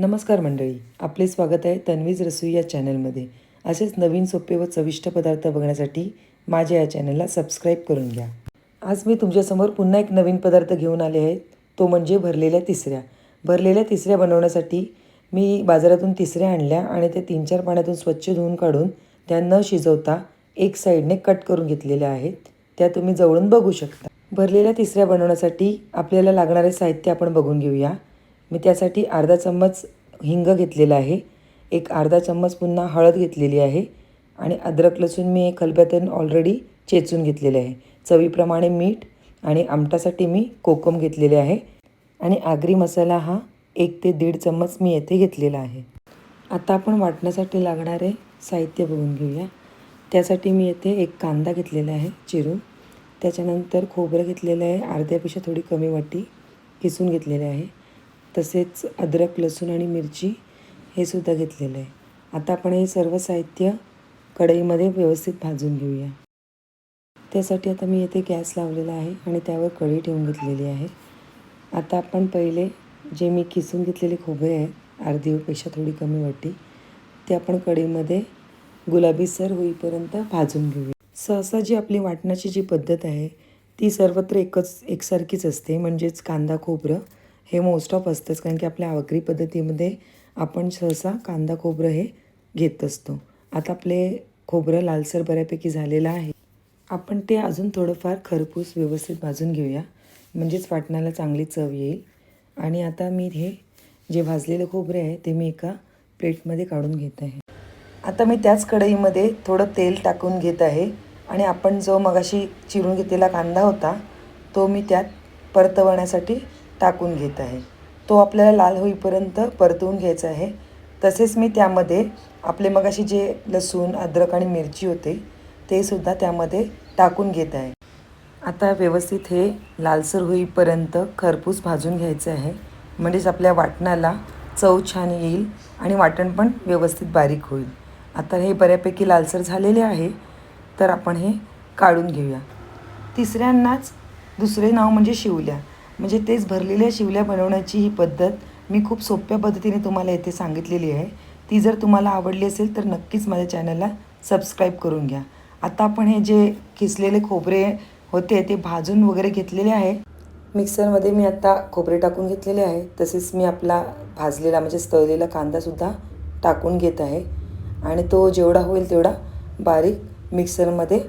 नमस्कार मंडळी आपले स्वागत आहे तन्वीज रसोई या चॅनलमध्ये. असेच नवीन सोपे व चविष्ट पदार्थ बघण्यासाठी माझ्या या चॅनलला सबस्क्राईब करून घ्या. आज मी तुमच्यासमोर पुन्हा एक नवीन पदार्थ घेऊन आले आहे तो म्हणजे भरलेल्या तिसऱ्या. भरलेल्या तिसऱ्या बनवण्यासाठी मी बाजारातून तिसऱ्या आणल्या आणि ते तीन चार पाण्यातून स्वच्छ धुवून काढून त्या न शिजवता एक साईडने कट करून घेतलेल्या आहेत. त्या तुम्ही जवळून बघू शकता. भरलेल्या तिसऱ्या बनवण्यासाठी आपल्याला लागणारे साहित्य आपण बघून घेऊया. मी त्यासाठी अर्धा चम्मच हिंग घेतलेला आहे. एक अर्धा चम्मच पुन्हा हळद घेतलेली आहे. आणि अद्रक लसूण मी एक ऑलरेडी चेचून घेतलेले आहे. चवीप्रमाणे मीठ आणि आमटासाठी मी कोकम घेतलेले आहे. आणि आगरी मसाला हा एक ते दीड चम्मच मी येथे घेतलेला आहे. आता आपण वाटण्यासाठी लागणारे साहित्य बघून घेऊया. त्यासाठी मी येथे एक कांदा घेतलेला आहे चिरून. त्याच्यानंतर खोबरं घेतलेलं आहे. अर्ध्यापेक्षा थोडी कमी वाटी किसून घेतलेले आहे. तसेच अद्रक लसूण आणि मिरची हे सुद्धा घेतलेलं आहे. आता आपण हे सर्व साहित्य कढईमध्ये व्यवस्थित भाजून घेऊया. त्यासाठी आता मी येथे गॅस लावलेला आहे आणि त्यावर कढी ठेवून घेतलेली आहे. आता आपण पहिले जे मी किसून घेतलेले खोबरे आहेत अर्धीपेक्षा थोडी कमी वाटी ते आपण कढईमध्ये गुलाबीसर होईपर्यंत भाजून घेऊया. सहसा जी आपली वाटण्याची जी पद्धत आहे ती सर्वत्र एकच एकसारखीच असते म्हणजेच कांदा खोबरं हे मोस्ट ऑफ असतंच कारण की आपल्या आगरी पद्धतीमध्ये आपण सहसा कांदा खोबरं हे घेत असतो. आता आपले खोबरं लालसर बऱ्यापैकी झालेलं आहे. आपण ते अजून थोडंफार खरपूस व्यवस्थित भाजून घेऊया. म्हणजेच वाटणाला चांगली चव येईल. आणि आता मी हे जे भाजलेलं खोबरे आहे ते मी एका प्लेटमध्ये काढून घेत आहे. आता मी त्याच कढईमध्ये थोडं तेल टाकून घेत आहे. आणि आपण जो मगाशी चिरून घेतलेला कांदा होता तो मी त्यात परतवण्यासाठी टाकून घेत आहे. तो आपल्याला लाल होईपर्यंत परतवून घ्यायचा आहे. तसेच मी त्यामध्ये आपले मगाशी जे लसूण अद्रक आणि मिरची होते ते सुद्धा त्यामध्ये टाकून घेत आहे. आता व्यवस्थित हे लालसर होईपर्यंत खरपूस भाजून घ्यायचं आहे. म्हणजेच आपल्या वाटणाला चव छान येईल आणि वाटण पण व्यवस्थित बारीक होईल. आता हे बऱ्यापैकी लालसर झालेले आहे तर आपण हे काढून घेऊया. तिसऱ्यांनाच दुसरे नाव म्हणजे शिवल्या. म्हणजे तेच भरलेल्या शिवल्या बनवण्याची ही पद्धत मी खूप सोप्या पद्धतीने तुम्हाला येथे सांगितलेली आहे. ती जर तुम्हाला आवडली असेल तर नक्कीच माझ्या चॅनलला सबस्क्राईब करून घ्या. आता आपण हे जे किसलेले खोबरे होते ते भाजून वगैरे घेतलेले आहे. मिक्सरमध्ये मी आता खोबरे टाकून घेतलेले आहे. तसेच मी आपला भाजलेला म्हणजे तळलेला कांदासुद्धा टाकून घेत आहे. आणि तो जेवढा होईल तेवढा बारीक मिक्सरमध्ये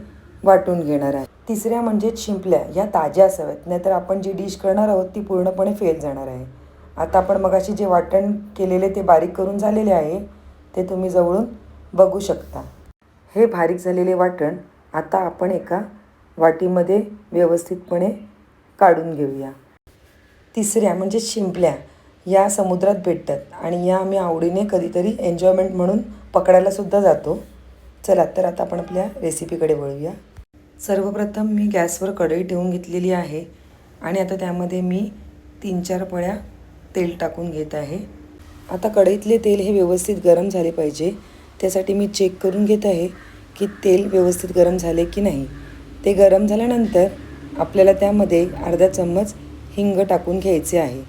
वाटून घेणार आहे. तिसऱ्या म्हणजे शिंपल्या ह्या ताज्या असाव्यात नाहीतर आपण जी डिश करणार आहोत ती पूर्णपणे फेल जाणार आहे. आता आपण मगाशी जे वाटण केलेले ते बारीक करून झालेले आहे ते तुम्ही जवळून बघू शकता. हे बारीक झालेले वाटण आता आपण एका वाटीमध्ये व्यवस्थितपणे काढून घेऊया. तिसऱ्या म्हणजे शिंपल्या. या समुद्रात भेटतात आणि या आम्ही आवडीने कधीतरी एन्जॉयमेंट म्हणून पकडायलासुद्धा जातो. चला तर आता आपण आपल्या रेसिपीकडे वळूया. सर्वप्रथम मी गॅसवर कढई ठेवून घेतलेली आहे आणि आता त्यामध्ये मी तीन चार पळ्या तेल टाकून घेत आहे. आता कढईतले तेल हे व्यवस्थित गरम झाले पाहिजे. त्यासाठी मी चेक करून घेत आहे की तेल व्यवस्थित गरम झाले की नाही. ते गरम झाल्यानंतर आपल्याला त्यामध्ये अर्धा चम्मच हिंग टाकून घ्यायचे आहे.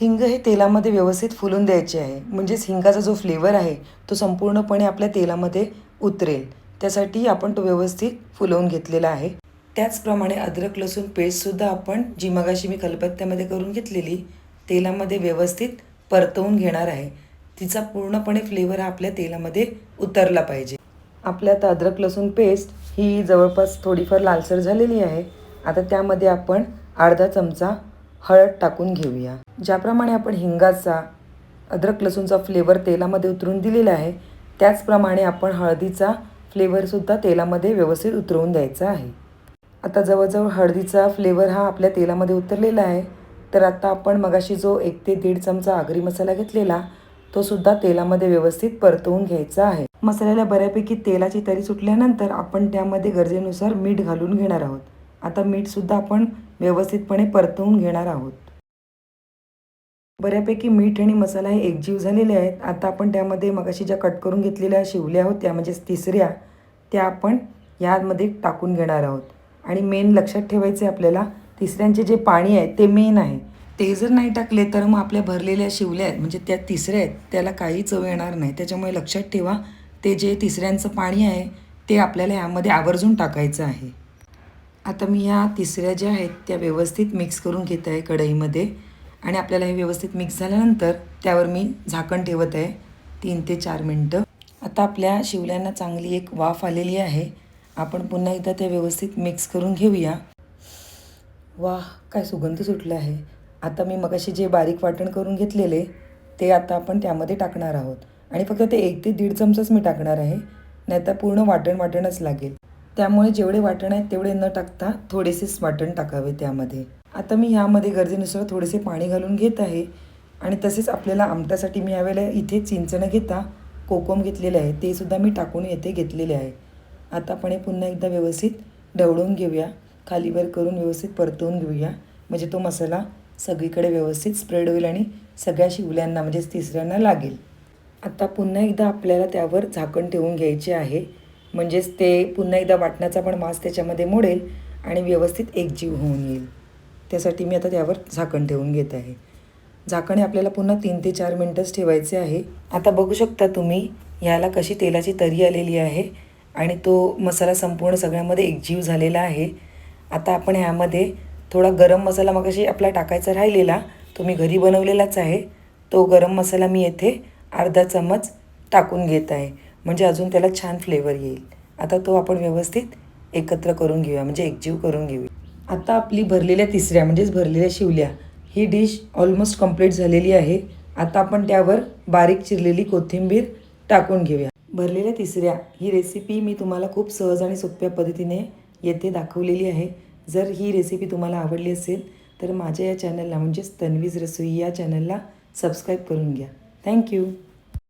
हिंग हे तेलामध्ये व्यवस्थित फुलून द्यायचे आहे. म्हणजेच हिंगाचा जो फ्लेवर आहे तो संपूर्णपणे आपल्या तेलामध्ये उतरेल. त्यासाठी आपण तो व्यवस्थित फुलवून घेतलेला आहे. त्याचप्रमाणे अद्रक लसूण पेस्टसुद्धा आपण जी मगाशी मी कलपत्त्यामध्ये करून घेतलेली तेलामध्ये व्यवस्थित परतवून घेणार आहे. तिचा पूर्णपणे फ्लेवर हा आपल्या तेलामध्ये उतरला पाहिजे. आपल्या आता अद्रक लसूण पेस्ट ही जवळपास थोडीफार लालसर झालेली आहे. आता त्यामध्ये आपण अर्धा चमचा हळद टाकून घेऊया. ज्याप्रमाणे आपण हिंगाचा अद्रक लसूणचा फ्लेवर तेलामध्ये उतरून दिलेला आहे त्याचप्रमाणे आपण हळदीचा फ्लेवरसुद्धा तेलामध्ये व्यवस्थित उतरवून द्यायचा आहे. आता जवळजवळ हळदीचा फ्लेवर हा आपल्या तेलामध्ये उतरलेला आहे. तर आता आपण मगाशी जो एक ते दीड चमचा आगरी मसाला घेतलेला तो सुद्धा तेलामध्ये व्यवस्थित परतवून घ्यायचा आहे. मसाल्याला बऱ्यापैकी तेलाची तरी सुटल्यानंतर आपण त्यामध्ये गरजेनुसार मीठ घालून घेणार आहोत. आता मीठसुद्धा आपण व्यवस्थितपणे परतवून घेणार आहोत. बऱ्यापैकी मीठ आणि मसाला हे एकजीव झालेले आहेत. आता आपण त्यामध्ये मगाशी ज्या कट करून घेतलेल्या शिवल्या होत्या म्हणजेच तिसऱ्या त्या आपण यामध्ये टाकून घेणार आहोत. आणि मेन लक्षात ठेवायचं आहे आपल्याला तिसऱ्यांचे जे पाणी आहे ते मेन आहे. ते जर नाही टाकले तर मग आपल्या भरलेल्या शिवल्या आहेत म्हणजे त्या तिसऱ्या आहेत त्याला काही चव येणार नाही. त्याच्यामुळे लक्षात ठेवा ते जे तिसऱ्यांचं पाणी आहे ते आपल्याला यामध्ये आवर्जून टाकायचं आहे. आता मी ह्या तिसऱ्या ज्या आहेत त्या व्यवस्थित मिक्स करून घेत आहे कढईमध्ये. आणि आपल्याला हे व्यवस्थित मिक्स झाल्यानंतर त्यावर मी झाकण ठेवत आहे. तीन ते चार मिनटं. आता आपल्या शिवल्यांना चांगली एक वाफ आलेली आहे. आपण पुन्हा एकदा ते व्यवस्थित मिक्स करून घेऊया. वा काय सुगंध सुटला आहे. आता मी मगाशी जे बारीक वाटण करून घेतलेले ते आता आपण त्यामध्ये टाकणार आहोत. आणि फक्त ते एक ते दीड चमचाच मी टाकणार आहे. नाहीतर पूर्ण वाटण वाटणच लागेल. त्यामुळे जेवढे वाटण आहेत तेवढे न टाकता थोडेसेच वाटण टाकावे त्यामध्ये. आता मी ह्यामध्ये गरजेनुसार थोडेसे पाणी घालून घेत आहे. आणि तसेच आपल्याला आमटासाठी मी यावेळेला इथे चिंच न घेता कोकम घेतलेले आहे. ते सुद्धा मी टाकून येथे घेतलेले आहे. आता आपण हे पुन्हा एकदा व्यवस्थित ढवळून घेऊया. खालीवर करून व्यवस्थित परतवून घेऊया. म्हणजे तो मसाला सगळीकडे व्यवस्थित स्प्रेड होईल आणि सगळ्या शिवल्यांना म्हणजेच तिसऱ्यांना लागेल. आता पुन्हा एकदा आपल्याला त्यावर झाकण ठेवून घ्यायचे आहे. म्हणजेच ते पुन्हा एकदा वाटण्याचा पण मास त्याच्यामध्ये मोडेल आणि व्यवस्थित एकजीव होऊन येईल. त्यासाठी मी आता त्यावर झाकण ठेवून घेत आहे. झाकण हे आपल्याला पुन्हा तीन ते चार मिनटंच ठेवायचे आहे. आता बघू शकता तुम्ही ह्याला कशी तेलाची तरी आलेली आहे आणि तो मसाला संपूर्ण सगळ्यामध्ये एकजीव झालेला आहे. आता आपण ह्यामध्ये थोडा गरम मसाला मगाशी आपला टाकायचा राहिलेला तो मी घरी बनवलेलाच आहे. तो गरम मसाला मी येथे अर्धा चमच टाकून घेत आहे. म्हणजे अजून त्याला छान फ्लेवर येईल. आता तो आपण व्यवस्थित एकत्र करून घेऊया म्हणजे एकजीव करून घेऊया. आता आपली भरलेल्या तिसऱ्या म्हणजेच भरलेल्या शिवल्या ही डिश ऑलमोस्ट कंप्लीट झालेली आहे. आता आपण त्यावर बारीक चिरलेली कोथिंबीर टाकून घेऊया. भरलेल्या तिसऱ्या ही रेसिपी मी तुम्हाला खूप सहज आणि सोप्या पद्धतीने येथे दाखवलेली आहे. जर ही रेसिपी तुम्हाला आवडली असेल तर माझ्या या चॅनलला म्हणजेच तन्वीज रसोई या चॅनलला सबस्क्राईब करून घ्या. थँक्यू